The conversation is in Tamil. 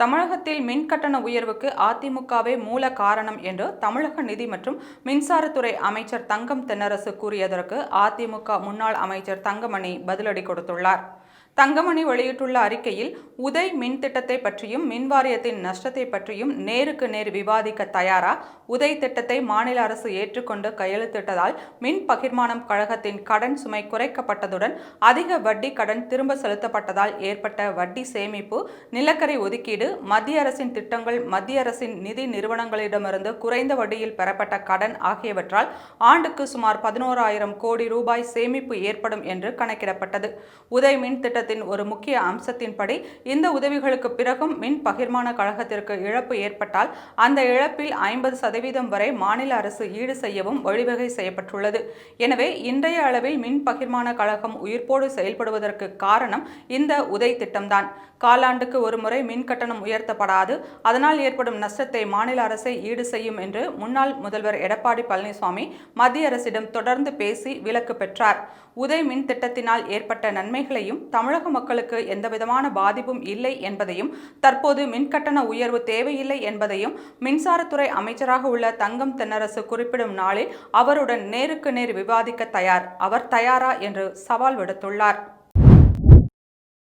தமிழகத்தில் மின் கட்டண உயர்வுக்கு அதிமுகவே மூல காரணம் என்று தமிழக நிதி மற்றும் மின்சாரத்துறை அமைச்சர் தங்கம் தென்னரசு கூறியதற்கு அதிமுக முன்னாள் அமைச்சர் தங்கமணி பதிலடி கொடுத்துள்ளார். தங்கமணி வெளியிட்டுள்ள அறிக்கையில் உதய் மின் திட்டத்தை பற்றியும் மின் வாரியத்தின் நஷ்டத்தை பற்றியும் நேருக்கு நேர் விவாதிக்க தயாரா? உதய் திட்டத்தை மாநில அரசு ஏற்றுக்கொண்டு கையெழுத்திட்டதால் மின் பகிர்மானம் கழகத்தின் கடன் சுமை குறைக்கப்பட்டதுடன் அதிக வட்டி கடன் திரும்ப செலுத்தப்பட்டதால் ஏற்பட்ட வட்டி சேமிப்பு நிலக்கரி ஒதுக்கீடு மத்திய அரசின் திட்டங்கள் மத்திய அரசின் நிதி நிறுவனங்களிடமிருந்து குறைந்த வட்டியில் பெறப்பட்ட கடன் ஆகியவற்றால் ஆண்டுக்கு சுமார் பதினோராயிரம் கோடி ரூபாய் சேமிப்பு ஏற்படும் என்று கணக்கிடப்பட்டது. உதய் மின் திட்டத்தின் ஒரு முக்கிய அம்சத்தின்படி இந்த உதவிகளுக்கு பிறகும் மின் பகிர்மான கழகத்திற்கு இழப்பு ஏற்பட்டால் அந்த இழப்பில் ஐம்பது சதவீதம் வரை மாநில அரசு ஈடு செய்யவும் வழிவகை செய்யப்பட்டுள்ளது. எனவே இன்றைய அளவில் மின் பகிர்மான கழகம் உயிர்ப்போடு செயல்படுவதற்கு காரணம் இந்த உதய் திட்டம்தான். காலாண்டுக்கு ஒரு முறை மின் கட்டணம் உயர்த்தப்படாது. அதனால் ஏற்படும் நஷ்டத்தை மாநில அரசை ஈடு செய்யும் என்று முன்னாள் முதல்வர் எடப்பாடி பழனிசாமி மத்திய அரசிடம் தொடர்ந்து பேசி விலக்கு பெற்றார். உதய் மின் திட்டத்தினால் ஏற்பட்ட நன்மைகளையும் தமிழக மக்களுக்கு எந்தவிதமான பாதிப்பும் இல்லை என்பதையும் தற்போது மின் கட்டண உயர்வு தேவையில்லை என்பதையும் மின்சாரத்துறை அமைச்சராக உள்ள தங்கம் தென்னரசு குறிப்பிடும் நாளில் அவருடன் நேருக்கு நேர் விவாதிக்க தயார் அவர் தயாரா என்று சவால் விடுத்துள்ளார்.